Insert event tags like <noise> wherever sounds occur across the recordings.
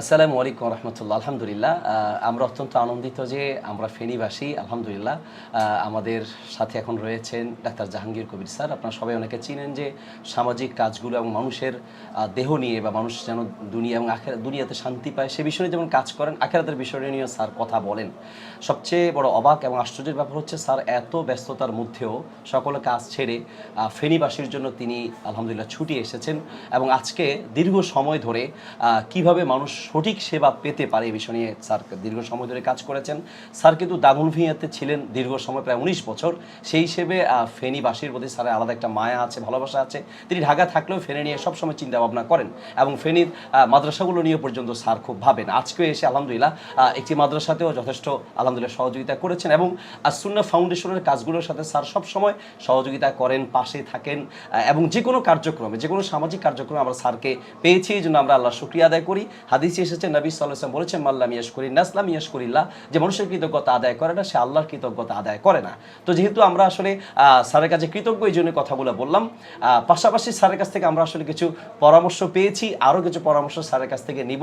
আসসালামু আলাইকুম রহমতুল্লাহ। আলহামদুলিল্লাহ আমরা অত্যন্ত আনন্দিত যে আমরা ফেনীবাসী, আলহামদুলিল্লাহ আমাদের সাথে এখন রয়েছেন ডাক্তার জাহাঙ্গীর কবির স্যার। আপনারা সবাই অনেকে চিনেন যে সামাজিক কাজগুলো এবং মানুষের দেহ নিয়ে বা মানুষ যেন দুনিয়া এবং আখের, দুনিয়াতে শান্তি পায় সে বিষয়ে যেমন কাজ করেন, আখেরাতের বিষয় নিয়ে স্যার কথা বলেন। সবচেয়ে বড় অবাক এবং আশ্চর্যের ব্যাপার হচ্ছে স্যার, এত ব্যস্ততার মধ্যেও সকলে কাজ ছেড়ে ফেনীবাসীর জন্য তিনি আলহামদুলিল্লাহ ছুটি এসেছেন এবং আজকে দীর্ঘ সময় ধরে কীভাবে মানুষ সঠিক সেবা পেতে পারে এই বিষয় নিয়ে স্যার দীর্ঘ সময় ধরে কাজ করেছেন। স্যার কিন্তু দাগনভূঞাতে ছিলেন দীর্ঘ সময়, প্রায় উনিশ বছর। সেই হিসেবে ফেনীবাসীর প্রতি স্যারের আলাদা একটা মায়া আছে, ভালোবাসা আছে। তিনি ঢাকা থাকলেও ফেনী নিয়ে সবসময় চিন্তা ভাবনা করেন এবং ফেনীর মাদ্রাসাগুলো নিয়ে পর্যন্ত স্যার খুব ভাবেন। আজকে এসে আলহামদুলিল্লাহ একটি মাদ্রাসাতেও যথেষ্ট আলহামদুলিল্লাহ সহযোগিতা করেছেন এবং আসুন্না ফাউন্ডেশনের কাজগুলোর সাথে স্যার সবসময় সহযোগিতা করেন, পাশে থাকেন এবং যে কোনো কার্যক্রমে যে কোনো সামাজিক কার্যক্রমে আমরা স্যারকে পেয়েছি, এই জন্য আমরা আল্লাহ শুক্রিয়া আদায় করি। হাদিসে এসেছে, নবী সাল্লাম বলেছেন মাল্লাম ইয়াস করি নাসলাম ইয়াস করিল্লাহ যে মানুষের কৃতজ্ঞতা আদায় করে না, সে আল্লাহর কৃতজ্ঞতা আদায় করে না। তো যেহেতু আমরা আসলে স্যারের কাছে কৃতজ্ঞ, এই জন্য কথাগুলো বললাম। পাশাপাশি স্যারের কাছ থেকে আমরা আসলে কিছু পরামর্শ পেয়েছি, আরও কিছু পরামর্শ স্যারের কাছ থেকে নিব।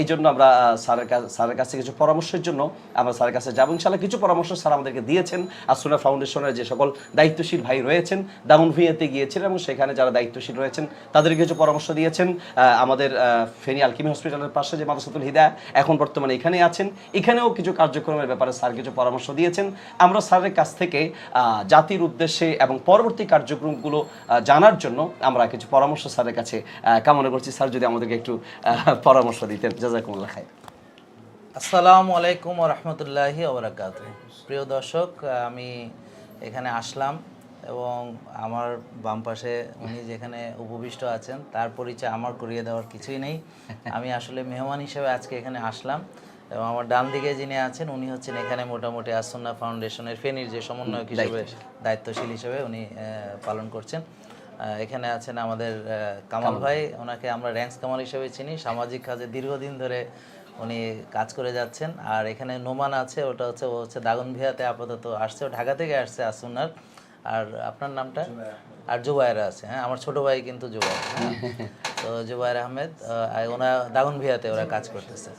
এই জন্য আমরা স্যারের কাছ স্যারের কাছ থেকে কিছু পরামর্শের জন্য আমরা স্যারের কাছে যাব। ইনশাল্লাহ কিছু পরামর্শ স্যার আমাদেরকে দিয়েছেন। আসুনা ফাউন্ডেশনের যে সকল দায়িত্বশীল ভাই রয়েছেন দাউনভূঁইয়াতে গিয়েছেন এবং সেখানে যারা দায়িত্বশীল রয়েছেন তাদের কিছু পরামর্শ দিয়েছেন। আমাদের ফেনী আলকিমি হসপিটালের পাশে যে মাদ্রাসাতুল হিদায়া এখন বর্তমানে এখানে আছেন। এখানেও কিছু কার্যক্রমের ব্যাপারে স্যার কিছু পরামর্শ দিয়েছেন। আমরা স্যারের কাছ থেকে জাতির উদ্দেশ্যে এবং পরবর্তী কার্যক্রমগুলো জানার জন্য আমরা কিছু পরামর্শ স্যারের কাছে কামনা করছি। স্যার যদি আমাদেরকে একটু পরামর্শ দিতেন। জাজাকুমুল্লাহ আসসালামু আলাইকুম রহমতুল্লাহি প্রিয় দর্শক আমি এখানে আসলাম। এবং আমার বাম পাশে উনি যেখানে উপবিষ্ট আছেন তার পরিচয় আমার করিয়ে দেওয়ার কিছুই নেই। আমি আসলে মেহমান হিসেবে আজকে এখানে আসলাম এবং আমার ডান দিকে যিনি আছেন উনি হচ্ছেন এখানে মোটামুটি আসন্না ফাউন্ডেশনের ফেনীর যে সমন্বয়ক হিসেবে দায়িত্বশীল হিসেবে উনি পালন করছেন। এখানে আছেন আমাদের কামাল ভাই। ওনাকে আমরা র্যাঙ্কস কামাল হিসেবে চিনি। সামাজিক কাজে দীর্ঘদিন ধরে উনি কাজ করে যাচ্ছেন। আর এখানে নোমান আছে ওটা হচ্ছে ও হচ্ছে দাগনভিয়াতে আপাতত আসছে। ও ঢাকা থেকে আসছে আসুনার আর আপনার নামটা? আর জুবায়ের আছে হ্যাঁ? আমার ছোট ভাই কিন্তু জুবায়ের হ্যাঁ? <laughs> তো জুবায়ের আহমেদ আহ, আর ওনা দাগনভিয়াতে ওরা কাজ করতেছে।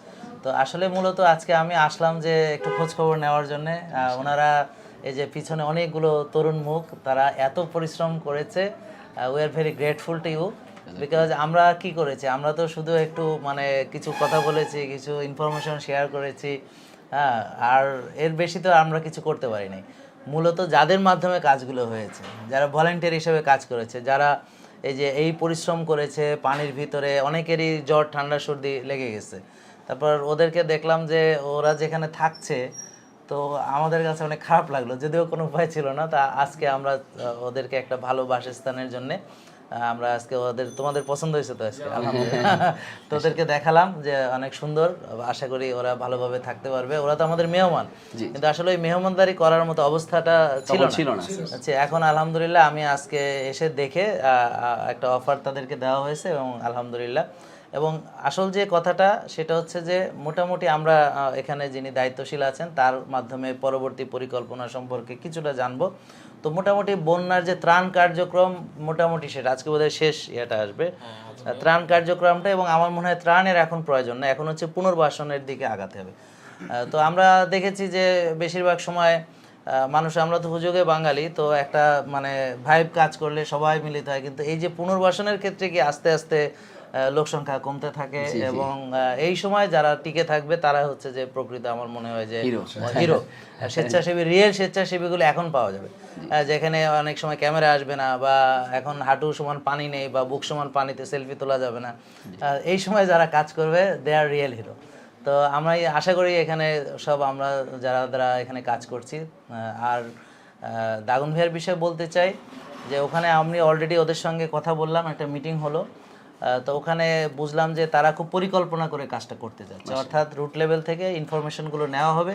তো আসলে মূলত আজকে আমি আসলাম যে একটু খোঁজ খবর নেওয়ার জন্যে। আহ, ওনারা এই যে পিছনে অনেকগুলো তরুণ মুখ তারা এত পরিশ্রম করেছে we are very grateful to you because আমরা কি করেছি আমরা তো শুধু একটু মানে কিছু কথা বলেছি কিছু ইনফরমেশন শেয়ার করেছি হ্যাঁ? আর এর বেশি তো আমরা কিছু করতে পারিনি। মূলত যাদের মাধ্যমে কাজগুলো হয়েছে, যারা ভলেন্টিয়ার হিসেবে কাজ করেছে, যারা এই যে, এই পরিশ্রম করেছে পানির ভিতরে, অনেকেরই জ্বর, ঠান্ডা, সর্দি লেগে গেছে। তারপর ওদেরকে দেখলাম যে, ওরা যেখানে থাকছে, তো আমাদের কাছে অনেক খারাপ লাগল, যদিও কোনো উপায় ছিল না, তা আজকে আমরা ওদেরকে একটা ভালো বাসস্থানের জন্য আমরা আজকে ওদের তোমাদের পছন্দ হয়েছে তো আজকে তোদেরকে <laughs> তো ওদেরকে দেখালাম যে অনেক সুন্দর আশা করি ওরা ভালোভাবে থাকতে পারবে। ওরা তো আমাদের মেহমান। কিন্তু আসলে ওই মেহমানদারি করার মতো অবস্থাটা ছিল ছিল না। আচ্ছা এখন আলহামদুলিল্লাহ আমি আজকে এসে দেখে একটা অফার তাদেরকে দেওয়া হয়েছে এবং আলহামদুলিল্লাহ এবং আসল যে কথাটা সেটা হচ্ছে যে মোটামুটি আমরা এখানে যিনি দায়িত্বশীল আছেন তার মাধ্যমে পরবর্তী পরিকল্পনা সম্পর্কে কিছুটা জানব। তো মোটামুটি বন্যার যে ত্রাণ কার্যক্রম মোটামুটি সেটা আজকে বোধহয় শেষ ইয়েটা আসবে। ত্রাণ কার্যক্রমটা এবং আমার মনে হয় ত্রাণের এখন প্রয়োজন না এখন হচ্ছে পুনর্বাসনের দিকে আগাতে হবে। তো আমরা দেখেছি যে বেশিরভাগ সময় মানুষ আমরা তো হুজুগে বাঙালি তো একটা মানে ভাইব কাজ করলে সবাই মিলিত হয় কিন্তু এই যে পুনর্বাসনের ক্ষেত্রে কি আস্তে আস্তে লোক সংখ্যা কমতে থাকে এবং এই সময় যারা টিকে থাকবে তারা হচ্ছে যে প্রকৃত আমার মনে হয় যে হিরো। স্বেচ্ছাসেবী রিয়েল স্বেচ্ছাসেবীগুলো এখন পাওয়া যাবে। যেখানে অনেক সময় ক্যামেরা আসবে না বা এখন হাঁটু সমান পানি নেই বা বুক সমান পানিতে সেলফি তোলা যাবে না। এই সময় যারা কাজ করবে দে আর রিয়েল হিরো তো আমরা আশা করি এখানে সব আমরা যারা যারা এখানে কাজ করছি আর দাগন ভাইয়ের বিষয়ে বলতে চাই যে ওখানে আমি অলরেডি ওদের সঙ্গে কথা বললাম একটা মিটিং হলো। তো ওখানে বুঝলাম যে তারা খুব পরিকল্পনা করে কাজটা করতে যাচ্ছে। অর্থাৎ রুট লেভেল থেকে ইনফরমেশনগুলো নেওয়া হবে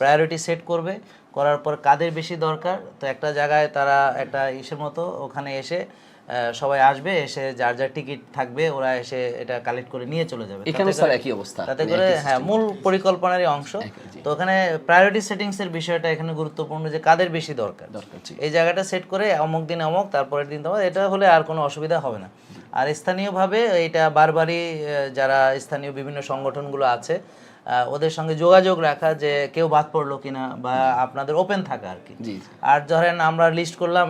প্রায়োরিটি সেট করবে করার পর কাদের বেশি দরকার তো একটা জায়গায় তারা একটা ইসের মতো ওখানে এসে সবাই আসবে এসে যার যার টিকিট থাকবে ওরা এসে এটা কালেক্ট করে নিয়ে চলে যাবে। এখানে স্যার একই অবস্থা তাতে করে হ্যাঁ মূল পরিকল্পনারই অংশ। তো ওখানে প্রায়োরিটি সেটিংস এর বিষয়টা এখানে গুরুত্বপূর্ণ যে কাদের বেশি দরকার। দরকার এই জায়গাটা সেট করে অমুক দিন অমুক তারপরের দিন তোমার এটা হলে আর কোনো অসুবিধা হবে না। আর স্থানীয়ভাবে এটা বারবারই যারা স্থানীয় বিভিন্ন সংগঠনগুলো আছে ওদের সঙ্গে যোগাযোগ রাখা যে কেউ বাদ পড়ল কিনা বা আপনাদের ওপেন থাকা আর কি। আর ধরেন আমরা লিস্ট করলাম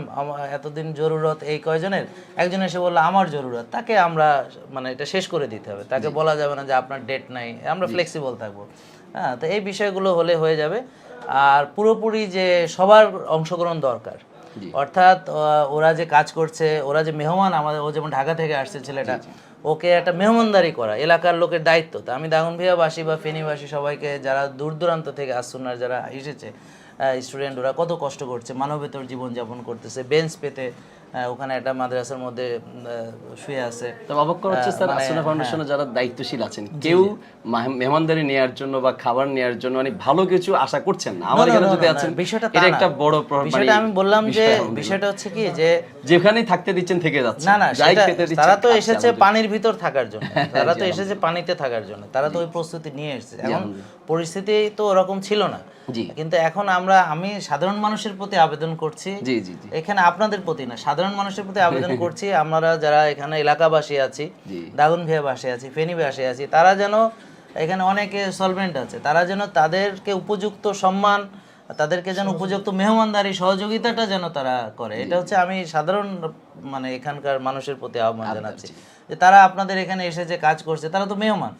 এতদিন জরুরত এই কয়জনের? একজন এসে বলল আমার জরুরত। তাকে আমরা মানে এটা শেষ করে দিতে হবে। তাকে বলা যাবে না যে আপনার ডেট নাই আমরা ফ্লেক্সিবল থাকব। হ্যাঁ তো এই বিষয়গুলো হলে হয়ে যাবে। আর পুরোপুরি যে সবার অংশগ্রহণ দরকার। অর্থাৎ ওরা যে কাজ করছে ওরা যে মেহমান আমাদের ও যেমন ঢাকা থেকে আসছে ছেলেটা ওকে একটা মেহমানদারি করা এলাকার লোকের দায়িত্ব। তা আমি দাগনভিয়াবাসী বা ফেনীবাসী সবাইকে যারা দূর দূরান্ত থেকে আসুনার যারা এসেছে স্টুডেন্ট ওরা কত কষ্ট করছে মানবেতর জীবনযাপন করতেছে বেঞ্চ পেতে ওখানে একটা মাদ্রাসার মধ্যে শুয়ে আছে। তবে অবাক করা হচ্ছে স্যার মানে, আসনা ফাউন্ডেশনে যারা দায়িত্বশীল আছেন কেউ মাহ- মেহমানদারি নেয়ার জন্য বা খাবার নেয়ার জন্য মানে ভালো কিছু আশা করছেন না। আমার এখানে যদি আছেন বিষয়টা এটা একটা বড় বিষয়টা মানে আমি বললাম যে বিষয়টা হচ্ছে কি যে যেখানেই থাকতে দিচ্ছেন থেকে যাচ্ছে না না তারা তো এসেছে পানির ভিতর থাকার জন্য। তারা তো এসেছে পানিতে থাকার জন্য। তারা তো ওই প্রস্তুতি নিয়ে এসেছে। এখন পরিস্থিতি তো ওরকম ছিল না। কিন্তু এখন আমরা আমি সাধারণ মানুষের প্রতি আবেদন করছি। জি জি জি। এখানে আপনাদের প্রতি না সাধারণ মানুষের প্রতি আবেদন <laughs> করছি। আমরা যারা এখানে এলাকাবাসী আছি। দাগনভিয়াবাসী আছি ফেনীবাসী আছি তারা যেন এখানে অনেকে সলভেন্ট আছে। তারা যেন তাদেরকে উপযুক্ত সম্মান তাদেরকে যেন উপযুক্ত মেহমানদারি সহযোগিতাটা যেন তারা করে। এটা হচ্ছে আমি সাধারণ মানে এখানকার মানুষের প্রতি আহ্বান জানাচ্ছি। যে তারা আপনাদের এখানে এসে যে কাজ করছে তারা তো মেহমান।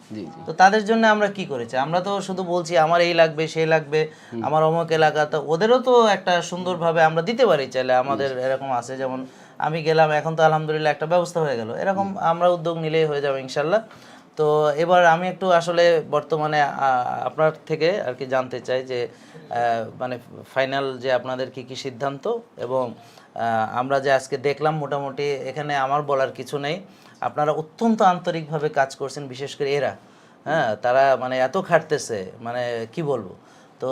তো তাদের জন্য আমরা কি করেছি? আমরা তো শুধু বলছি আমার এই লাগবে সেই লাগবে আমার অমুক এলাকা। তো ওদেরও তো একটা সুন্দরভাবে আমরা দিতে পারি চাইলে আমাদের এরকম আছে যেমন আমি গেলাম এখন তো আলহামদুলিল্লাহ একটা ব্যবস্থা হয়ে গেল। এরকম আমরা উদ্যোগ নিলেই হয়ে যাবে ইনশাল্লাহ। তো এবার আমি একটু আসলে বর্তমানে আপনার থেকে আর কি জানতে চাই যে মানে ফাইনাল যে আপনাদের কি কি সিদ্ধান্ত এবং আমরা যে আজকে দেখলাম মোটামুটি এখানে আমার বলার কিছু নেই। আপনারা অত্যন্ত আন্তরিকভাবে কাজ করছেন, বিশেষ করে এরা। হ্যাঁ তারা মানে এত খাটতেছে মানে কি বলব? তো,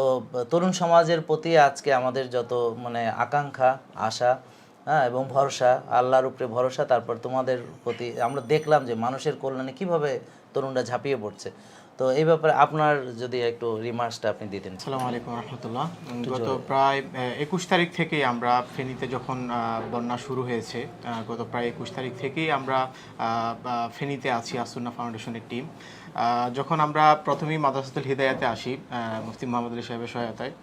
তরুণ সমাজের প্রতি আজকে আমাদের যত মানে আকাঙ্ক্ষা, আশা হ্যাঁ এবং ভরসা, আল্লাহর উপরে ভরসা, তারপর তোমাদের প্রতি আমরা দেখলাম যে মানুষের কল্যাণে কীভাবে তরুণরা ঝাঁপিয়ে পড়ছে। তো এই ব্যাপারে আপনার যদি একটু রিমার্কসটা আপনি দিতেন। আসসালামু আলাইকুম রহমতুল্লাহ। গত প্রায় একুশ তারিখ থেকেই আমরা ফেনীতে যখন বন্যা শুরু হয়েছে গত প্রায় একুশ তারিখ থেকেই আমরা ফেনীতে আছি আসুন্না ফাউন্ডেশনের টিম। যখন আমরা প্রথমেই মাদ্রাসাতুল হিদায়াতে আসি মুফতি মোহাম্মদ আলী সাহেবের সহায়তায়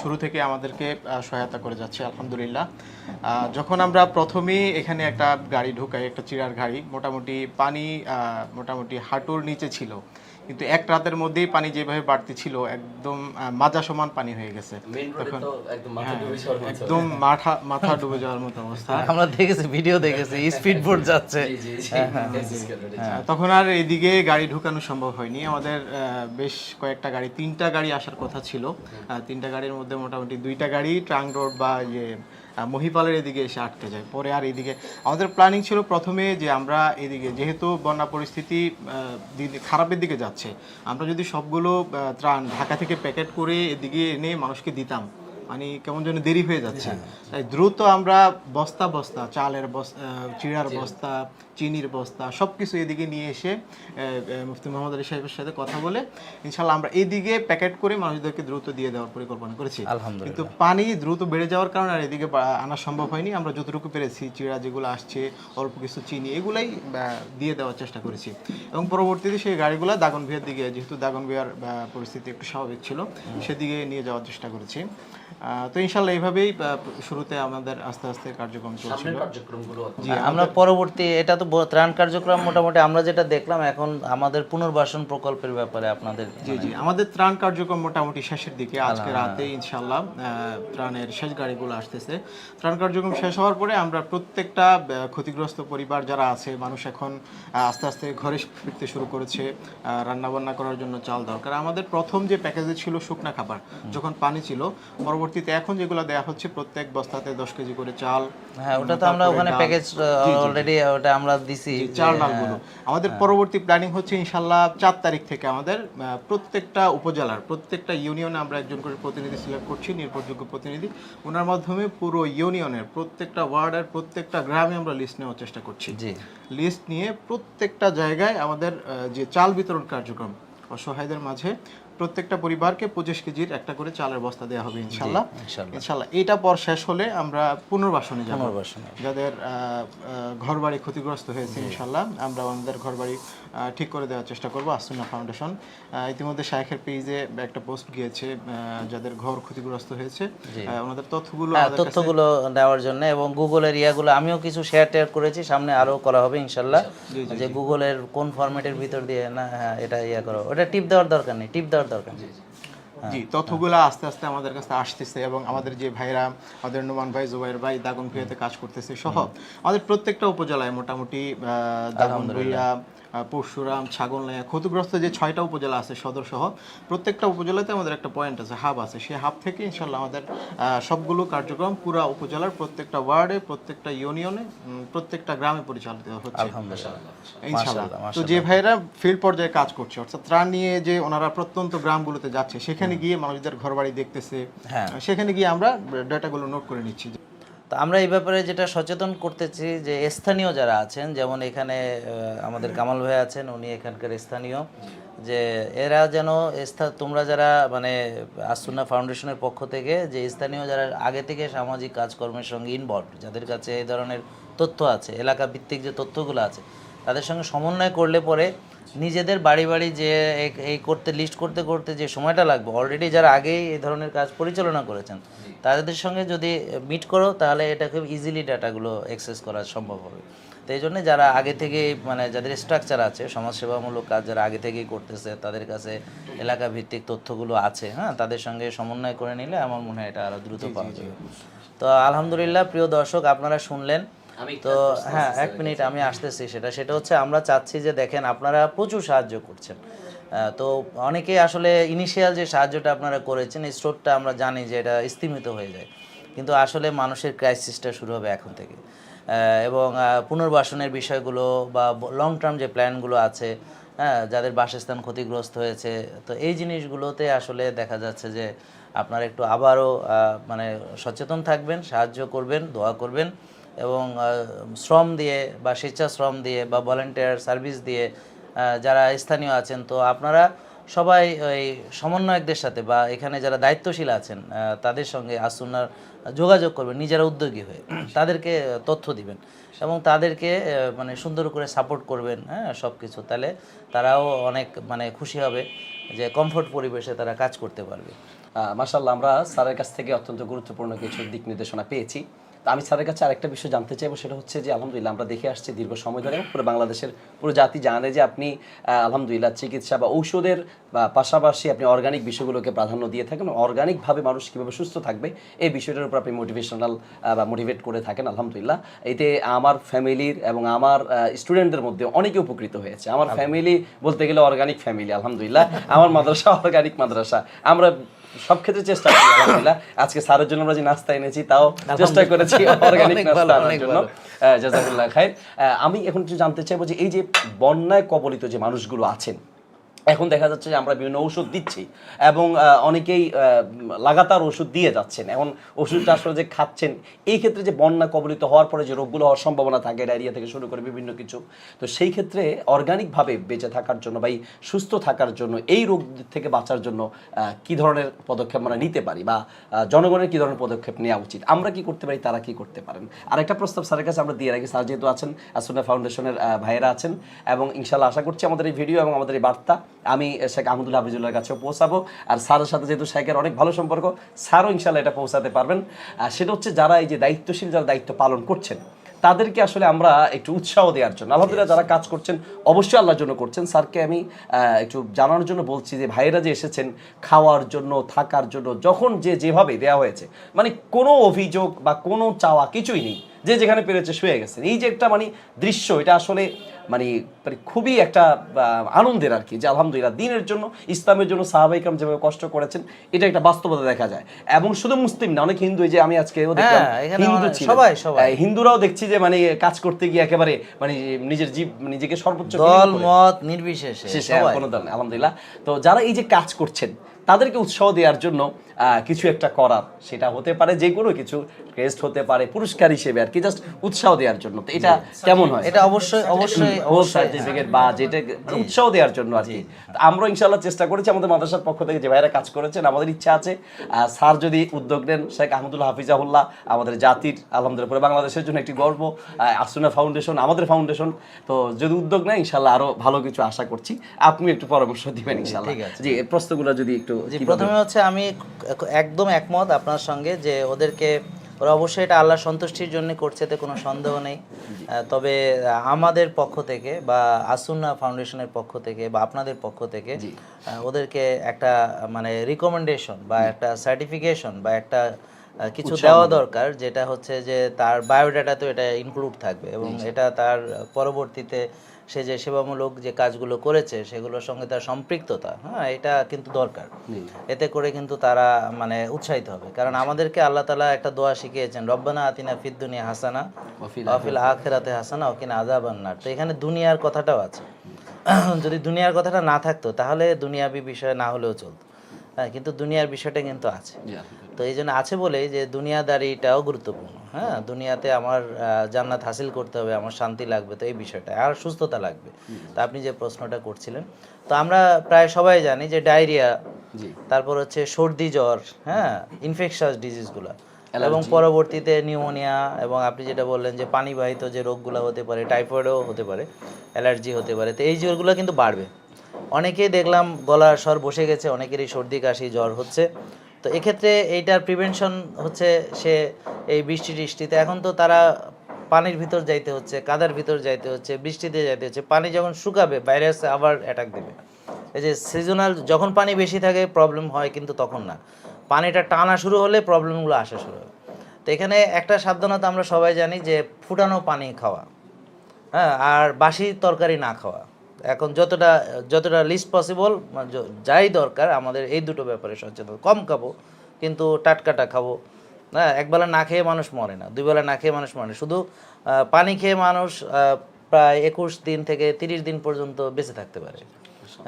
শুরু থেকে আমাদেরকে সহায়তা করে যাচ্ছে আলহামদুলিল্লাহ। যখন আমরা প্রথমেই এখানে একটা গাড়ি ঢুকাই একটা চিরার গাড়ি মোটামুটি পানি মোটামুটি হাঁটুর নিচে ছিল কিন্তু এক রাতের মধ্যেই পানি যেভাবে বাড়তি ছিল একদম মাজা সমান পানি হয়ে গেছে। তখন একদম মাথা মতো। একদম মাথা মাথা ডুবে যাওয়ার মতো অবস্থা। <laughs> আমরা দেখেছি ভিডিও দেখেছি <laughs> স্পিড বোট যাচ্ছে। জি আহ, তখন আর এদিকে গাড়ি ঢুকানো সম্ভব হয়নি। আমাদের আহ, বেশ কয়েকটা গাড়ি তিনটা গাড়ি আসার কথা ছিল। তিনটা গাড়ির মধ্যে মোটামুটি দুইটা গাড়ি ট্রাং রোড বা ইয়ে মহিপালের এদিকে এসে আটকে যায়। পরে আর এদিকে আমাদের প্ল্যানিং ছিল প্রথমে যে আমরা এদিকে যেহেতু বন্যা পরিস্থিতি খারাপের দিকে যাচ্ছে, আমরা যদি সবগুলো ত্রাণ ঢাকা থেকে প্যাকেট করে এদিকে এনে মানুষকে দিতাম। মানে কেমন যেন দেরি হয়ে যাচ্ছে। তাই দ্রুত আমরা বস্তা বস্তা চালের বস্তা চিড়ার বস্তা চিনির বস্তা সব কিছু এদিকে নিয়ে এসে মুফতি মোহাম্মদ আলী সাহেবের সাথে কথা বলে ইনশাল্লাহ আমরা এদিকে প্যাকেট করে মানুষদেরকে দ্রুত দিয়ে দেওয়ার পরিকল্পনা করেছি। কিন্তু পানি দ্রুত বেড়ে যাওয়ার কারণে আর এদিকে আনা সম্ভব হয়নি। আমরা যতটুকু পেরেছি চিড়া যেগুলো আসছে অল্প কিছু চিনি এগুলাই দিয়ে দেওয়ার চেষ্টা করেছি। এবং পরবর্তীতে সেই গাড়িগুলো দাগন দাগনভিয়ার দিকে যেহেতু দাগনভিয়ার আহ, পরিস্থিতি একটু স্বাভাবিক ছিল সেদিকে নিয়ে যাওয়ার চেষ্টা করেছি। তো ইনশাল্লাহ এইভাবেই শুরুতে আমাদের আস্তে আস্তে কার্যক্রম চলছিল। জি আমরা পরবর্তী এটা তো ত্রাণ কার্যক্রম মোটামুটি আমরা যেটা দেখলাম এখন আমাদের পুনর্বাসন প্রকল্পের ব্যাপারে আপনাদের জি জি আমাদের ত্রাণ কার্যক্রম মোটামুটি শেষের দিকে আজকে রাতে ইনশাল্লাহ ত্রাণের শেষ গাড়িগুলো আসতেছে। ত্রাণ কার্যক্রম শেষ হওয়ার পরে আমরা প্রত্যেকটা ক্ষতিগ্রস্ত পরিবার যারা আছে মানুষ এখন আস্তে আস্তে ঘরে ফিরতে শুরু করেছে রান্না বান্না করার জন্য চাল দরকার। আমাদের প্রথম যে প্যাকেজে ছিল শুকনা খাবার যখন পানি ছিল পরবর্তীতে এখন যেগুলো দেওয়া হচ্ছে প্রত্যেক বস্তাতে দশ কেজি করে চাল হ্যাঁ ওটা তো আমরা ওখানে প্যাকেজ অলরেডি ওটা আমরা দিছি। চাল ডালগুলো। আমাদের পরবর্তী প্ল্যানিং হচ্ছে ইনশাল্লাহ চার তারিখ থেকে আমাদের প্রত্যেকটা উপজেলার প্রত্যেকটা ইউনিয়নে আমরা একজন করে প্রতিনিধি সিলেক্ট করছি নির্ভরযোগ্য প্রতিনিধি। ওনার মাধ্যমে পুরো ইউনিয়নের প্রত্যেকটা ওয়ার্ডের প্রত্যেকটা গ্রামে আমরা লিস্ট নেওয়ার চেষ্টা করছি। জি। লিস্ট নিয়ে প্রত্যেকটা জায়গায় আমাদের যে চাল বিতরণ কার্যক্রম অসহায়দের মাঝে প্রত্যেকটা পরিবারকে পঁচিশ কেজির একটা করে চালের বস্তা দেওয়া হবে ইনশাল্লাহ। ইনশাল্লাহ। এটা পর শেষ হলে আমরা পুনর্বাসনে যাব। যাদের ঘর বাড়ি ক্ষতিগ্রস্ত হয়েছে ইনশাল্লাহ আমরা আমাদের ঘর বাড়ি ঠিক করে দেওয়ার চেষ্টা করব আসুনা ফাউন্ডেশন। ইতিমধ্যে শাইখের পেজে একটা পোস্ট গিয়েছে যাদের ঘর ক্ষতিগ্রস্ত হয়েছে। ওনাদের তথ্যগুলো হ্যাঁ তথ্যগুলো নেওয়ার জন্য এবং গুগলের ইয়াগুলো আমিও কিছু শেয়ার টেয়ার করেছি সামনে আরও করা হবে ইনশাল্লাহ। যে গুগলের কোন ফরম্যাটের ভিতর দিয়ে না হ্যাঁ এটা ইয়া করো ওটা টিপ দেওয়ার দরকার নেই টিপ দেওয়ার দরকার। নেই জি। তথ্যগুলো আস্তে আস্তে আমাদের কাছে আসতেছে এবং আমাদের যে ভাইরা আমাদের নোমান ভাই জুবাইর ভাই দাগন কাজ করতেছে সহ আমাদের প্রত্যেকটা উপজেলায় মোটামুটি দাগন পরশুরাম ছাগলনাইয়া ক্ষতিগ্রস্ত যে ছয়টা উপজেলা আছে সদর সহ প্রত্যেকটা উপজেলাতে আমাদের একটা পয়েন্ট আছে হাব আছে। সেই হাব থেকে ইনশাল্লাহ আমাদের সবগুলো কার্যক্রম পুরা উপজেলার প্রত্যেকটা ওয়ার্ডে প্রত্যেকটা ইউনিয়নে প্রত্যেকটা গ্রামে পরিচালিত হচ্ছে। ইনশাল্লাহ তো যে ভাইরা ফিল্ড পর্যায়ে কাজ করছে অর্থাৎ ত্রাণ নিয়ে যে ওনারা প্রত্যন্ত গ্রামগুলোতে যাচ্ছে সেখানে গিয়ে মানুষদের ঘর বাড়ি দেখতেছে হ্যাঁ। সেখানে গিয়ে আমরা ডাটাগুলো নোট করে নিচ্ছি তো আমরা এই ব্যাপারে যেটা সচেতন করতেছি যে স্থানীয় যারা আছেন, যেমন এখানে আমাদের কামাল ভাই আছেন, উনি এখানকার স্থানীয়, যে এরা যেন তোমরা যারা মানে আসুন্না ফাউন্ডেশনের পক্ষ থেকে যে স্থানীয় যারা আগে থেকে সামাজিক কাজকর্মের সঙ্গে ইনভলভ যাদের কাছে এই ধরনের তথ্য আছে এলাকা ভিত্তিক যে তথ্যগুলো আছে, তাদের সঙ্গে সমন্বয় করলে পরে নিজেদের বাড়ি বাড়ি যে এই- এই করতে লিস্ট করতে করতে যে সময়টা লাগবে অলরেডি যারা আগেই এই ধরনের কাজ পরিচালনা করেছেন তাদের সঙ্গে যদি মিট করো তাহলে এটা খুব ইজিলি ডাটাগুলো অ্যাক্সেস করা সম্ভব হবে। তো এই জন্য যারা আগে থেকে মানে যাদের স্ট্রাকচার আছে সমাজসেবামূলক কাজ যারা আগে থেকেই করতেছে তাদের কাছে এলাকা ভিত্তিক তথ্যগুলো আছে হ্যাঁ তাদের সঙ্গে সমন্বয় করে নিলে আমার মনে হয় এটা আরও দ্রুত পাওয়া যাবে। তো আলহামদুলিল্লাহ প্রিয় দর্শক আপনারা শুনলেন তো হ্যাঁ এক মিনিট আমি আসতেছি সেটা। সেটা হচ্ছে আমরা চাচ্ছি যে দেখেন আপনারা প্রচুর সাহায্য করছেন। তো অনেকেই আসলে ইনিশিয়াল যে সাহায্যটা আপনারা করেছেন এই স্রোতটা আমরা জানি যে এটা স্তীমিত হয়ে যায়। কিন্তু আসলে মানুষের ক্রাইসিসটা শুরু হবে এখন থেকে। এবং পুনর্বাসনের বিষয়গুলো বা লং টার্ম যে প্ল্যানগুলো আছে হ্যাঁ যাদের বাসস্থান ক্ষতিগ্রস্ত হয়েছে তো এই জিনিসগুলোতে আসলে দেখা যাচ্ছে যে আপনারা একটু আবারও মানে সচেতন থাকবেন সাহায্য করবেন দোয়া করবেন। এবং শ্রম দিয়ে বা স্বেচ্ছা শ্রম দিয়ে বা ভলেন্টিয়ার সার্ভিস দিয়ে যারা স্থানীয় আছেন তো আপনারা সবাই ওই সমন্বয়কদের সাথে বা এখানে যারা দায়িত্বশীল আছেন তাদের সঙ্গে আসুনার যোগাযোগ করবেন নিজেরা উদ্যোগী হয়ে। তাদেরকে তথ্য দিবেন এবং তাদেরকে মানে সুন্দর করে সাপোর্ট করবেন হ্যাঁ সব কিছু তাহলে তারাও অনেক মানে খুশি হবে যে কমফোর্ট পরিবেশে তারা কাজ করতে পারবে। মাসাল্লাহ আমরা স্যারের কাছ থেকে অত্যন্ত গুরুত্বপূর্ণ কিছু দিক নির্দেশনা পেয়েছি। তো আমি স্যারের কাছে আরেকটা বিষয় জানতে চাইব সেটা হচ্ছে যে আলহামদুলিল্লাহ আমরা দেখে আসছি দীর্ঘ সময় ধরে পুরো বাংলাদেশের পুরো জাতি জানে যে আপনি আলহামদুলিল্লাহ চিকিৎসা বা ঔষধের বা পাশাপাশি আপনি অর্গানিক বিষয়গুলোকে প্রাধান্য দিয়ে থাকেন অর্গানিকভাবে মানুষ কীভাবে সুস্থ থাকবে এই বিষয়টার উপর আপনি মোটিভেশনাল বা মোটিভেট করে থাকেন আলহামদুলিল্লাহ। এতে আমার ফ্যামিলির এবং আমার স্টুডেন্টদের মধ্যে অনেকে উপকৃত হয়েছে। আমার ফ্যামিলি বলতে গেলে অর্গানিক ফ্যামিলি আলহামদুলিল্লাহ। আমার মাদ্রাসা অর্গানিক মাদ্রাসা। আমরা সব ক্ষেত্রে চেষ্টা করি আলহামদুলিল্লাহ। আজকে স্যারের জন্য আমরা যে নাস্তা এনেছি তাও চেষ্টা করেছি অর্গানিক নাস্তা আনার জন্য। জাজাকুল্লাহ খাইর। আমি এখন কিছু জানতে চাইব যে এই যে বন্যায় কবলিত যে মানুষগুলো আছেন এখন দেখা যাচ্ছে যে আমরা বিভিন্ন ওষুধ দিচ্ছি এবং অনেকেই লাগাতার ওষুধ দিয়ে যাচ্ছেন। এখন ওষুধটা আসলে যে খাচ্ছেন, এই ক্ষেত্রে যে বন্যা কবলিত হওয়ার পরে যে রোগগুলো হওয়ার সম্ভাবনা থাকে, ডায়রিয়া থেকে শুরু করে বিভিন্ন কিছু, তো সেই ক্ষেত্রে অর্গানিকভাবে বেঁচে থাকার জন্য বা সুস্থ থাকার জন্য, এই রোগ থেকে বাঁচার জন্য কি ধরনের পদক্ষেপ আমরা নিতে পারি বা জনগণের কি ধরনের পদক্ষেপ নেওয়া উচিত? আমরা কি করতে পারি, তারা কি করতে পারেন? আর একটা প্রস্তাব স্যারের কাছে আমরা দিয়ে রাখি। স্যার যেহেতু আছেন, আসুনা ফাউন্ডেশনের ভাইয়েরা আছেন এবং ইনশাল্লাহ আশা করছি আমাদের এই ভিডিও এবং আমাদের এই বার্তা আমি শেখ আহমদুল্লাহ হাফিজুল্লাহর কাছেও পৌঁছাবো। আর স্যারের সাথে যেহেতু শেখের অনেক ভালো সম্পর্ক স্যারও ইনশাল্লাহ এটা পৌঁছাতে পারবেন। আর সেটা হচ্ছে যারা এই যে দায়িত্বশীল যারা দায়িত্ব পালন করছেন তাদেরকে আসলে আমরা একটু উৎসাহ দেওয়ার জন্য আলহামদুলিল্লাহ যারা কাজ করছেন অবশ্যই আল্লাহর জন্য করছেন। স্যারকে আমি একটু জানানোর জন্য বলছি যে ভাইয়েরা যে এসেছেন খাওয়ার জন্য থাকার জন্য যখন যে যেভাবে দেওয়া হয়েছে মানে কোনো অভিযোগ বা কোনো চাওয়া কিছুই নেই। যে যেখানে পেরেছে শুয়ে গেছেন। এই যে একটা মানে দৃশ্য এটা আসলে মানে মানে খুবই একটা আনন্দের আর কি যে আলহামদুলিল্লাহ দিনের জন্য ইসলামের জন্য সাহাবাইকাম যেভাবে কষ্ট করেছেন এটা একটা বাস্তবতা দেখা যায়। এবং শুধু মুসলিম না অনেক হিন্দু যে আমি আজকে দেখলাম হ্যাঁ, হিন্দু সবাই, সবাই। হিন্দুরাও দেখছি যে মানে কাজ করতে গিয়ে একেবারে মানে নিজের জীব নিজেকে সর্বোচ্চ দল মত নির্বিশেষে আর কোনো দল আলহামদুলিল্লাহ। তো যারা এই যে কাজ করছেন তাদেরকে উৎসাহ দেওয়ার জন্য আহ, কিছু একটা করার সেটা হতে পারে যে কোনো কিছু ক্রেস্ট হতে পারে পুরস্কার হিসেবে আর কি জাস্ট উৎসাহ দেওয়ার জন্য। তো এটা কেমন হয়? এটা অবশ্যই অবশ্যই, সার্টিফিকেট বা যেটা উৎসাহ দেওয়ার জন্য আর কি। আমরা ইনশাল্লাহ চেষ্টা করেছি আমাদের মাদ্রাসার পক্ষ থেকে যে ভাইরা কাজ করেছেন আমাদের ইচ্ছা আছে স্যার যদি উদ্যোগ নেন শেখ হাফিজাহুল্লাহ আমাদের জাতির আলহামদুলিল্লাহ পুরো বাংলাদেশের জন্য একটি গর্ব আসুনা ফাউন্ডেশন আমাদের ফাউন্ডেশন। তো যদি উদ্যোগ নেয় ইনশাল্লাহ আরও ভালো কিছু আশা করছি। আপনি একটু পরামর্শ দিবেন ইনশাল্লাহ। জি প্রশ্নগুলো যদি একটু প্রথমে হচ্ছে আমি একদম একমত আপনার সঙ্গে যে ওদেরকে ওরা অবশ্যই এটা আল্লাহ সন্তুষ্টির জন্য করছে এতে কোনো সন্দেহ নেই। তবে আমাদের পক্ষ থেকে বা আসুন্না ফাউন্ডেশনের পক্ষ থেকে বা আপনাদের পক্ষ থেকে ওদেরকে একটা মানে রিকমেন্ডেশন বা একটা সার্টিফিকেশন বা একটা কিছু দেওয়া দরকার যেটা হচ্ছে যে তার বায়োডাটা তো এটা ইনক্লুড থাকবে এবং এটা তার পরবর্তীতে সে যে সেবামূলক যে কাজগুলো করেছে সেগুলোর সঙ্গে তার সম্পৃক্ততা হ্যাঁ এটা কিন্তু দরকার। এতে করে কিন্তু তারা মানে উৎসাহিত হবে। কারণ আমাদেরকে আল্লাহ তালা একটা দোয়া শিখিয়েছেন রব্বানা আতিনা ফিদ দুনিয়া হাসানা অফিল আখেরাতে। হাসানা ওকিনা আজাবান্নার তো এখানে দুনিয়ার কথাটাও আছে। যদি দুনিয়ার কথাটা না থাকতো তাহলে দুনিয়াবি বিষয় না হলেও চলতো। হ্যাঁ কিন্তু দুনিয়ার বিষয়টা কিন্তু আছে। তো এই জন্য আছে বলেই যে দুনিয়াদারিটাও গুরুত্বপূর্ণ। হ্যাঁ দুনিয়াতে আমার জান্নাত হাসিল করতে হবে আমার শান্তি লাগবে তো এই বিষয়টা আর সুস্থতা লাগবে। তা আপনি যে প্রশ্নটা করছিলেন তো আমরা প্রায় সবাই জানি যে ডায়রিয়া তারপর হচ্ছে সর্দি জ্বর হ্যাঁ ইনফেকশাস ডিজিজগুলো এবং পরবর্তীতে নিউমোনিয়া এবং আপনি যেটা বললেন যে পানিবাহিত যে রোগগুলো হতে পারে টাইফয়েডও হতে পারে অ্যালার্জি হতে পারে তো এই জ্বরগুলো কিন্তু বাড়বে। অনেকেই দেখলাম গলার স্বর বসে গেছে অনেকেরই সর্দি কাশি জ্বর হচ্ছে। তো এক্ষেত্রে এইটার প্রিভেনশন হচ্ছে সে এই বৃষ্টি টিষ্টিতে এখন তো তারা পানির ভিতর যাইতে হচ্ছে, কাদার ভিতর যাইতে হচ্ছে, বৃষ্টিতে যাইতে হচ্ছে। পানি যখন শুকাবে ভাইরাস আবার অ্যাটাক দেবে। এই যে সিজনাল যখন পানি বেশি থাকে প্রবলেম হয় কিন্তু তখন না। পানিটা টানা শুরু হলে প্রবলেমগুলো আসা শুরু হয়। তো এখানে একটা সাবধানতা আমরা সবাই জানি যে ফুটানো পানি খাওয়া হ্যাঁ আর বাসি তরকারি না খাওয়া। এখন যতটা যতটা লিস্ট পসিবল যাই দরকার আমাদের এই দুটো ব্যাপারে সচেতন। কম খাব কিন্তু টাটকাটা খাব। হ্যাঁ একবেলা না খেয়ে মানুষ মরে না দুই বেলা না খেয়ে মানুষ মরে না। শুধু পানি খেয়ে মানুষ প্রায় একুশ দিন থেকে তিরিশ দিন পর্যন্ত বেঁচে থাকতে পারে।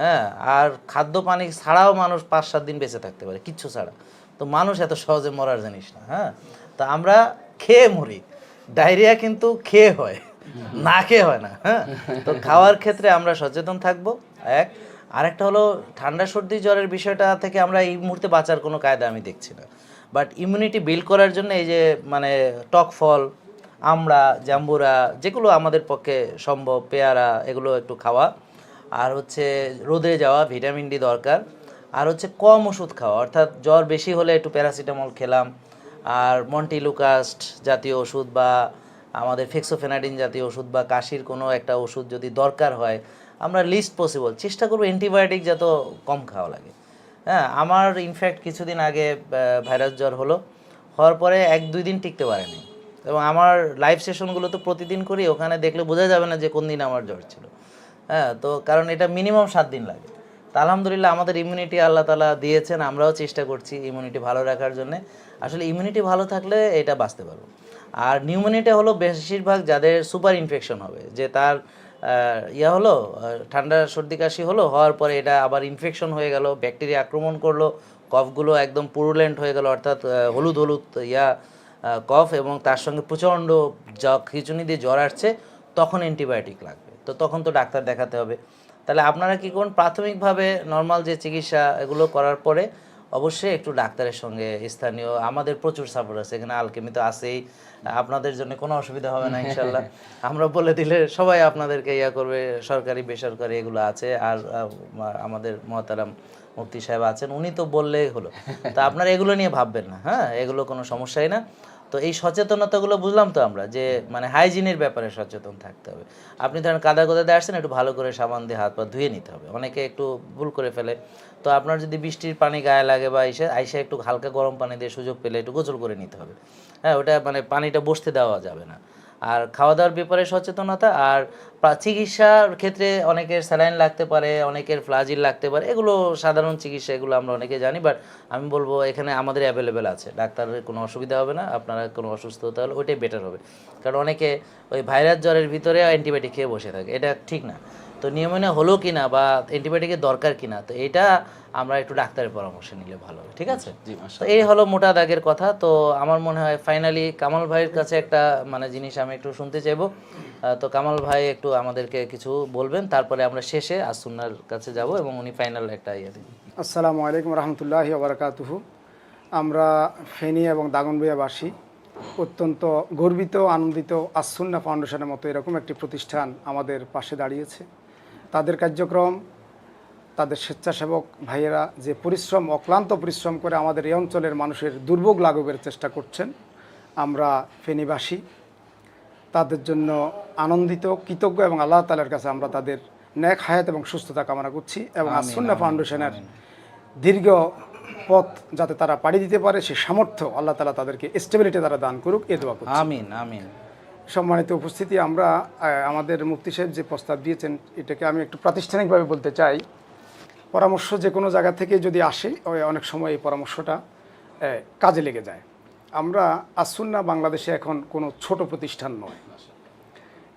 হ্যাঁ আর খাদ্য পানি ছাড়াও মানুষ পাঁচ সাত দিন বেঁচে থাকতে পারে কিচ্ছু ছাড়া। তো মানুষ এত সহজে মরার জিনিস না হ্যাঁ? তা আমরা খেয়ে মরি। ডায়রিয়া কিন্তু খেয়ে হয়। না খেয়ে হয় না হ্যাঁ? তো খাওয়ার ক্ষেত্রে আমরা সচেতন থাকব, এক। আরেকটা হলো, ঠান্ডা সর্দি জ্বরের বিষয়টা থেকে আমরা এই মুহূর্তে বাঁচার কোনো কায়দা আমি দেখছি না। বাট ইমিউনিটি বিল্ড করার জন্য এই যে মানে টক ফল, আমরা, জাম্বুরা, যেগুলো আমাদের পক্ষে সম্ভব, পেয়ারা, এগুলো একটু খাওয়া। আর হচ্ছে, রোদে যাওয়া, ভিটামিন ডি দরকার। আর হচ্ছে, কম ওষুধ খাওয়া, অর্থাৎ জ্বর বেশি হলে একটু প্যারাসিটামল খেলাম। আর মন্টিলুকাস্ট জাতীয় ওষুধ বা আমাদের ফেক্সোফেনাডিন জাতীয় ওষুধ বা কাশির কোনো একটা ওষুধ যদি দরকার হয়, আমরা লিস্ট পসিবল চেষ্টা করব অ্যান্টিবায়োটিক যত কম খাওয়া লাগে। হ্যাঁ আমার ইনফ্যাক্ট কিছুদিন আগে ভাইরাস জ্বর হলো, হওয়ার পরে এক দুই দিন টিকতে পারেনি। এবং আমার লাইভ সেশনগুলো তো প্রতিদিন করি, ওখানে দেখলে বোঝা যাবে না যে কোন দিন আমার জ্বর ছিল। হ্যাঁ তো কারণ এটা মিনিমাম সাত দিন লাগে। তা আলহামদুলিল্লাহ আমাদের ইমিউনিটি আল্লাহ তালা দিয়েছেন, আমরাও চেষ্টা করছি ইমিউনিটি ভালো রাখার জন্য। আসলে ইমিউনিটি ভালো থাকলে এটা বাঁচতে পারব। আর নিউমোনিয়াটা হলো বেশিরভাগ যাদের সুপার ইনফেকশন হবে, যে তার ইয়া হলো ঠান্ডা সর্দি কাশি হলো, হওয়ার পরে এটা আবার ইনফেকশন হয়ে গেল, ব্যাকটেরিয়া আক্রমণ করল, কফগুলো একদম পুরুলেন্ট হয়ে গেল, অর্থাৎ হলুদ হলুদ ইয়া কফ এবং তার সঙ্গে প্রচণ্ড জ- খিঁচুনি দিয়ে জ্বর আসছে, তখন অ্যান্টিবায়োটিক লাগবে। তো তখন তো ডাক্তার দেখাতে হবে। তাহলে আপনারা কি করুন, প্রাথমিকভাবে নর্মাল যে চিকিৎসা এগুলো করার পরে অবশ্যই একটু ডাক্তারের সঙ্গে স্থানীয় আমাদের প্রচুর সাপোর্ট আছে এখানে আলকেমি তো আছেই। আপনাদের জন্য কোনো অসুবিধা হবে না ইনশাল্লাহ <laughs> আমরা বলে দিলে সবাই আপনাদেরকে ইয়া করবে সরকারি বেসরকারি এগুলো আছে। আর আমাদের মহতারাম মুফতি সাহেব আছেন উনি তো বললেই হলো। <laughs> তা আপনারা এগুলো নিয়ে ভাববেন না হ্যাঁ? এগুলো কোনো সমস্যাই না। তো এই সচেতনতাগুলো বুঝলাম তো আমরা যে মানে হাইজিনের ব্যাপারে সচেতন থাকতে হবে। আপনি ধরেন কাদা কোদাতে আসছেন একটু ভালো করে সাবান দিয়ে হাত পা ধুয়ে নিতে হবে। অনেকে একটু ভুল করে ফেলে। তো আপনার যদি বৃষ্টির পানি গায়ে লাগে বা এসে আইসে একটু হালকা গরম পানি দিয়ে সুযোগ পেলে একটু গোসল করে নিতে হবে। হ্যাঁ ওটা মানে পানিটা বসতে দেওয়া যাবে না। আর খাওয়া দাওয়ার ব্যাপারে সচেতনতা আর চিকিৎসার ক্ষেত্রে অনেকের স্যালাইন লাগতে পারে, অনেকের ফ্লাজিল লাগতে পারে, এগুলো সাধারণ চিকিৎসা, এগুলো আমরা অনেকে জানি বাট আমি বলব এখানে আমাদের অ্যাভেলেবেল আছে। ডাক্তারের কোনো অসুবিধা হবে না, আপনারা কোনো অসুস্থ হতে হলে ওইটাই বেটার হবে। কারণ অনেকে ওই ভাইরাস জ্বরের ভিতরে অ্যান্টিবায়োটিক খেয়ে বসে থাকে, এটা ঠিক না। তো নিউমোনিয়া হলো কিনা বা অ্যান্টিবায়োটিকের দরকার কিনা তো এটা আমরা একটু ডাক্তারের পরামর্শ নিলে ভালো হবে ঠিক আছে? তো এই হলো মোটা দাগের কথা তো আমার মনে হয় ফাইনালি কামাল ভাইয়ের কাছে একটা মানে জিনিস আমি একটু শুনতে চাইব। তো কামাল ভাই একটু আমাদেরকে কিছু বলবেন তারপরে আমরা শেষে আসুন্নার কাছে যাব এবং উনি ফাইনাল একটা ইয়ে দিবেন। আসসালামু আলাইকুম রহমতুল্লাহ বারকাতুহু। আমরা ফেনী এবং দাগনভূয়াবাসী অত্যন্ত গর্বিত আনন্দিত আসুন্না ফাউন্ডেশনের মতো এরকম একটি প্রতিষ্ঠান আমাদের পাশে দাঁড়িয়েছে। তাদের কার্যক্রম তাদের স্বেচ্ছাসেবক ভাইয়েরা যে পরিশ্রম অক্লান্ত পরিশ্রম করে আমাদের এই অঞ্চলের মানুষের দুর্ভোগ লাঘবের চেষ্টা করছেন আমরা ফেনীবাসী। তাদের জন্য আনন্দিত কৃতজ্ঞ এবং আল্লাহ তালার কাছে আমরা তাদের ন্যাক হায়াত এবং সুস্থতা কামনা করছি এবং আসুন্না ফাউন্ডেশনের দীর্ঘ পথ যাতে তারা পাড়ি দিতে পারে সে সামর্থ্য আল্লাহ তালা তাদেরকে স্টেবিলিটি তারা দান করুক এ দোয়া করছি। আমিন আমিন। সম্মানিত উপস্থিতি আমরা আমাদের মুফতি সাহেব যে প্রস্তাব দিয়েছেন এটাকে আমি একটু প্রাতিষ্ঠানিকভাবে বলতে চাই। পরামর্শ যে কোনো জায়গা থেকে যদি আসে ওই অনেক সময় এই পরামর্শটা কাজে লেগে যায়। আমরা আসুন্না বাংলাদেশে এখন কোনো ছোট প্রতিষ্ঠান নয়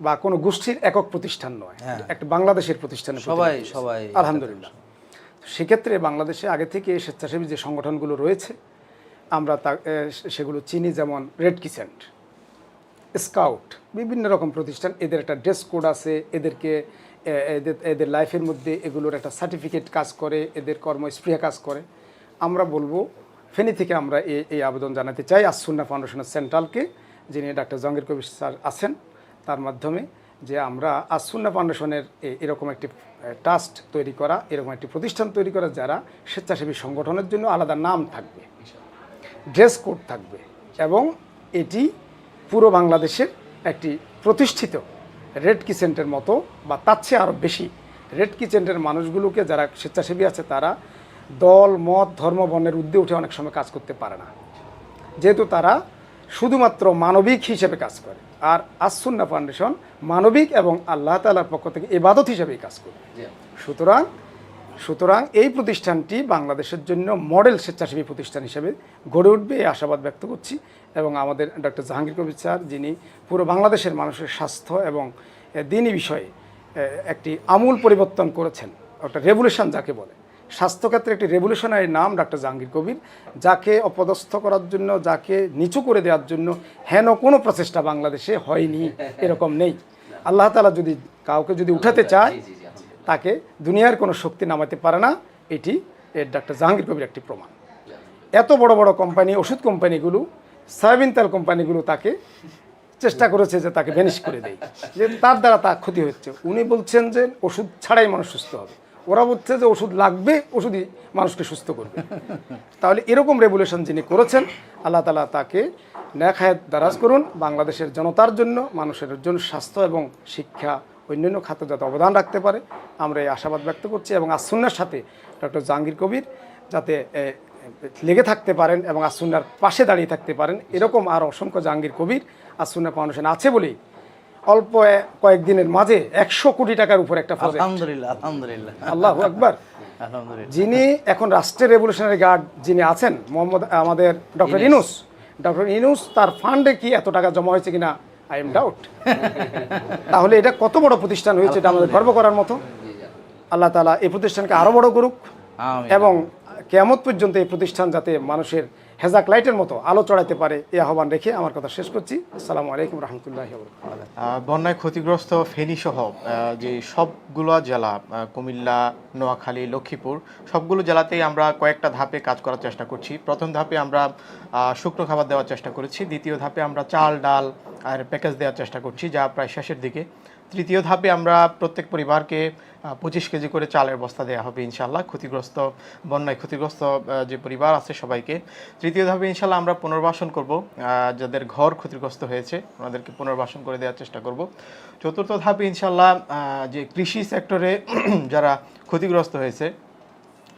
বা কোনো গোষ্ঠীর একক প্রতিষ্ঠান নয় একটা বাংলাদেশের প্রতিষ্ঠানে সবাই সবাই আলহামদুলিল্লাহ। সেক্ষেত্রে বাংলাদেশে আগে থেকে স্বেচ্ছাসেবী যে সংগঠনগুলো রয়েছে আমরা তা সেগুলো চিনি যেমন রেড কিসেন্ট। স্কাউট, বিভিন্ন রকম প্রতিষ্ঠান, এদের একটা ড্রেস কোড আছে, এদেরকে এদের এদের লাইফের মধ্যে এগুলোর একটা সার্টিফিকেট কাজ করে, এদের কর্মস্পৃহা কাজ করে। আমরা বলব, ফেনী থেকে আমরা এই এই আবেদন জানাতে চাই আসুন্না ফাউন্ডেশনের সেন্ট্রালকে, যিনি ডাক্তার জঙ্গির কবির স্যার আছেন, তার মাধ্যমে যে আমরা আসুন্না ফাউন্ডেশনের এরকম একটি ট্রাস্ট তৈরি করা, এরকম একটি প্রতিষ্ঠান তৈরি করা, যারা স্বেচ্ছাসেবী সংগঠনের জন্য আলাদা নাম থাকবে, ড্রেস কোড থাকবে এবং এটি পুরো বাংলাদেশের একটি প্রতিষ্ঠিত রেড কিচেন্টের মতো বা তার চেয়ে আরও বেশি রেড কিচেন্টের মানুষগুলোকে যারা স্বেচ্ছাসেবী আছে তারা দল মত ধর্ম বর্ণের ঊর্ধ্বে উঠে অনেক সময় কাজ করতে পারে না। যেহেতু তারা শুধুমাত্র মানবিক হিসেবে কাজ করে আর আসুন্না ফাউন্ডেশন মানবিক এবং আল্লাহ তালার পক্ষ থেকে এবাদত হিসেবেই কাজ করে। সুতরাং সুতরাং এই প্রতিষ্ঠানটি বাংলাদেশের জন্য মডেল স্বেচ্ছাসেবী প্রতিষ্ঠান হিসেবে গড়ে উঠবে এই আশাবাদ ব্যক্ত করছি এবং আমাদের ডক্টর জাহাঙ্গীর কবির স্যার, যিনি পুরো বাংলাদেশের মানুষের স্বাস্থ্য এবং দিনই বিষয়ে একটি আমূল পরিবর্তন করেছেন একটা রেভলিউশন যাকে বলে। স্বাস্থ্যক্ষেত্রে একটি রেভলিউশনারি নাম ডাক্তার জাহাঙ্গীর কবির, যাকে অপদস্থ করার জন্য, যাকে নিচু করে দেওয়ার জন্য হেন কোনো প্রচেষ্টা বাংলাদেশে হয়নি, এরকম নেই। আল্লাহ তালা যদি কাউকে যদি উঠাতে চায় তাকে দুনিয়ার কোনো শক্তি নামাতে পারে না। এটি এর ডাক্তার জাহাঙ্গীর কবির একটি প্রমাণ। এত বড় বড় কোম্পানি, ওষুধ কোম্পানিগুলো, সয়াবিন তেল কোম্পানিগুলো তাকে চেষ্টা করেছে যে তাকে ভ্যানিশ করে দেয়। যে তার দ্বারা তা ক্ষতি হচ্ছে। উনি বলছেন যে ওষুধ ছাড়াই মানুষ সুস্থ হবে। ওরা বলছে যে ওষুধ লাগবে, ওষুধই মানুষকে সুস্থ করবে। তাহলে এরকম রেগুলেশন যিনি করেছেন, আল্লাহ তালা তাকে ন্যাখায়াত দারাজ করুন। বাংলাদেশের জনতার জন্য, মানুষের জন্য স্বাস্থ্য এবং শিক্ষা অন্যান্য খাতে যাতে অবদান রাখতে পারে। আমরা এই আশাবাদ ব্যক্ত করছি এবং আসুন্নার সাথে ডক্টর জাহাঙ্গীর কবির যাতে লেগে থাকতে পারেন এবং আসুন্নার পাশে দাঁড়িয়ে থাকতে পারেন এরকম আর অসংখ্য জাহাঙ্গীর কবির আসুন্না ফাউন্ডেশন আছে বলেই অল্প কয়েকদিনের মাঝে একশো কোটি টাকার উপর একটা আলহামদুলিল্লাহ আলহামদুলিল্লাহ। আল্লাহ আকবার। আলহামদুলিল্লাহ। যিনি এখন রাষ্ট্রের রেভলিউশনারি গার্ড যিনি আছেন মোহাম্মদ আমাদের ডক্টর ইনুস। ডক্টর ইনুস তার ফান্ডে কি এত টাকা জমা হয়েছে কিনা আই এম ডাউট। <laughs> তাহলে এটা কত বড় প্রতিষ্ঠান হয়েছে এটা আমাদের গর্ব করার মতো? আল্লাহ তালা এই প্রতিষ্ঠানকে আরও বড় করুক এবং কেয়ামত পর্যন্ত এই প্রতিষ্ঠান যাতে মানুষের হেজাক লাইটের মতো আলো চড়াইতে পারে এই আহ্বান রেখে আমার কথা শেষ করছি। আসসালামু আলাইকুম রহমতুল্লাহ বন্যায় ক্ষতিগ্রস্ত ফেনী সহ যে সবগুলো জেলা কুমিল্লা নোয়াখালী লক্ষ্মীপুর সবগুলো জেলাতেই আমরা কয়েকটা ধাপে কাজ করার চেষ্টা করছি। প্রথম ধাপে আমরা শুকনো খাবার দেওয়ার চেষ্টা করেছি। দ্বিতীয় ধাপে আমরা চাল ডাল আর প্যাকেজ দেওয়ার চেষ্টা করছি যা প্রায় শেষের দিকে। তৃতীয় ধাপে আমরা প্রত্যেক পরিবারকে পঁচিশ কেজি করে চালের বস্তা দেওয়া হবে ইনশাল্লাহ ক্ষতিগ্রস্ত, বন্যায় ক্ষতিগ্রস্ত যে পরিবার আছে সবাইকে। তৃতীয় ধাপে ইনশাল্লাহ আমরা পুনর্বাসন করব। যাদের ঘর ক্ষতিগ্রস্ত হয়েছে, ওনাদেরকে পুনর্বাসন করে দেওয়ার চেষ্টা করব। চতুর্থ ধাপে ইনশাল্লাহ যে কৃষি সেক্টরে <clears throat> যারা ক্ষতিগ্রস্ত হয়েছে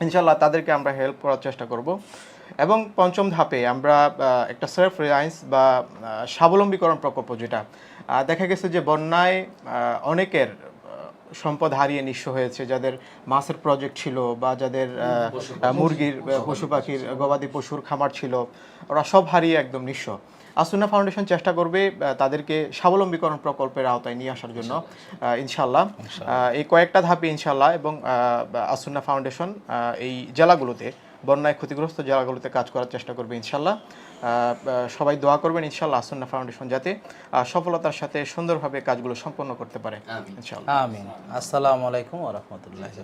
ইনশাল্লাহ তাদেরকে আমরা হেল্প করার চেষ্টা করব। এবং পঞ্চম ধাপে আমরা একটা সেলফ রিলায়েন্স বা স্বাবলম্বীকরণ প্রকল্প যেটা দেখা গেছে যে বন্যায় অনেকের সম্পদ হারিয়ে নিঃস্ব হয়েছে। যাদের মাছের প্রজেক্ট ছিল বা যাদের মুরগির পশু পাখির গবাদি পশুর খামার ছিল ওরা সব হারিয়ে একদম নিঃস্ব। আসুন্না ফাউন্ডেশন চেষ্টা করবে তাদেরকে স্বাবলম্বীকরণ প্রকল্পের আওতায় নিয়ে আসার জন্য ইনশাল্লাহ এই কয়েকটা ধাপে ইনশাল্লাহ এবং আসুন্না ফাউন্ডেশন এই জেলাগুলোতে বন্যায় ক্ষতিগ্রস্ত জেলাগুলোতে কাজ করার চেষ্টা করবে ইনশাল্লাহ। সবাই দোয়া করবেন ইনশাল্লাহ আসন্না ফাউন্ডেশন যাতে সফলতার সাথে সুন্দরভাবে কাজগুলো সম্পন্ন করতে পারে ইনশাল্লাহ। আমিন। আসসালামু আলাইকুম ওয়া রাহমাতুল্লাহি